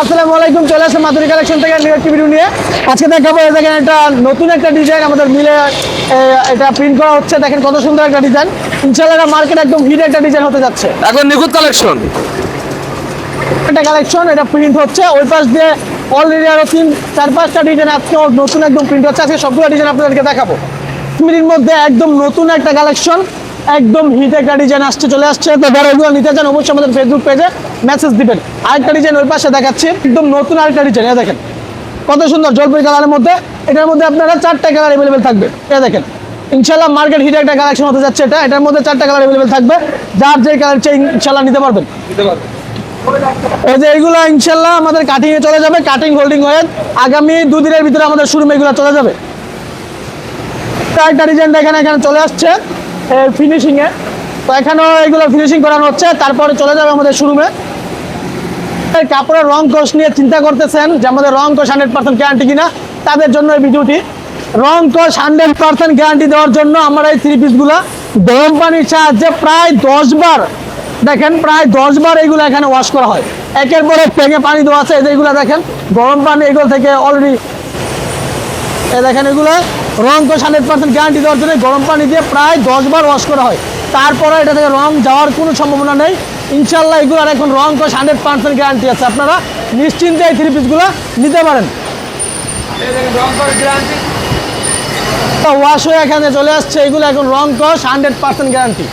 আসসালামু আলাইকুম চলে আসছে মাধুরী কালেকশন থেকে নিউ একটি ভিডিও নিয়ে। আজকে দেখাবো দেখেন একটা নতুন একটা ডিজাইন আমাদের মিলে এটা প্রিন্ট করা হচ্ছে। দেখেন কত সুন্দর একটা ডিজাইন ইনশাআল্লাহ মার্কেট একদম হিট একটা ডিজাইন হতে যাচ্ছে। এখন নিখুঁত কালেকশন একটা কালেকশন এটা প্রিন্ট হচ্ছে। ওই পাশ দিয়ে অলরেডি আরও তিন চার পাঁচটা ডিজাইন আজকে নতুন একদম প্রিন্ট হচ্ছে। আজকে সবগুলো ডিজাইন আপনাদেরকে দেখাবো। মিনির মধ্যে একদম নতুন একটা কালেকশন একদম হিট একটা ডিজাইন আসছে চলে আসছে। তো যারা নিতে চান অবশ্যই আমাদের ফেসবুক পেজে মেসেজ দিবেন। আরেকটা ডিজাইন ওই পাশে দেখাচ্ছি একদম নতুন আরেকটা ডিজাইন এ দেখেন। কত সুন্দর জলপাই কালারের মধ্যে এটার মধ্যে আপনারা চারটা কালার অ্যাভেলেবেল থাকবে। এ দেখেন ইনশাল্লাহ মার্কেট হিট একটা কালেকশন হতে যাচ্ছে এটা এটার মধ্যে চারটা কালার অ্যাভেলেবেল থাকবে। যার যে কালার চাই ইনশাল্লাহ নিতে পারবেন। এই যে এইগুলো ইনশাল্লাহ আমাদের কাটিং এ চলে যাবে কাটিং হোল্ডিং হয়ে আগামী দুদিনের ভিতরে আমাদের শোরুমে এগুলো চলে যাবে। একটা ডিজাইন এখানে এখানে চলে আসছে। ফিনিশিং এ। তো এখানেও এগুলো ফিনিশিং করানো হচ্ছে। তারপরে চলে যাবে আমাদের শোরুমে কাপড়ের রং কোষ নিয়ে চিন্তা করতেছেন যে আমাদের রং কোষ হান্ড্রেড পার্সেন্ট গ্যারান্টি কিনা। তাদের জন্য এই ভিডিওটি। রং কোষ হান্ড্রেড পার্সেন্ট গ্যারান্টি দেওয়ার জন্য আমরা এই থ্রি পিসগুলো গরম পানির সাহায্যে প্রায় দশ বার দেখেন, প্রায় দশ বার এইগুলো এখানে ওয়াশ করা হয়। একের পর এক পানি দেওয়া আছে। এগুলো দেখেন, গরম পানি এগুলো থেকে অলরেডি এই দেখেন এগুলো, রং কোষ হান্ড্রেড পার্সেন্ট গ্যারান্টি দেওয়ার জন্য গরম পানি দিয়ে প্রায় দশ বার ওয়াশ করা হয়। তারপরে এটা থেকে রং যাওয়ার কোনো সম্ভাবনা নেই। ইনশাল্লাহ এগুলোর এখন রং কোষ হান্ড্রেড পার্সেন্ট গ্যারান্টি আছে। আপনারা নিশ্চিন্তে এই থ্রি পিসগুলো নিতে পারেন। ওয়াশ হয়ে এখানে চলে আসছে। এগুলো এখন রং কোষ হান্ড্রেড পার্সেন্ট গ্যারান্টি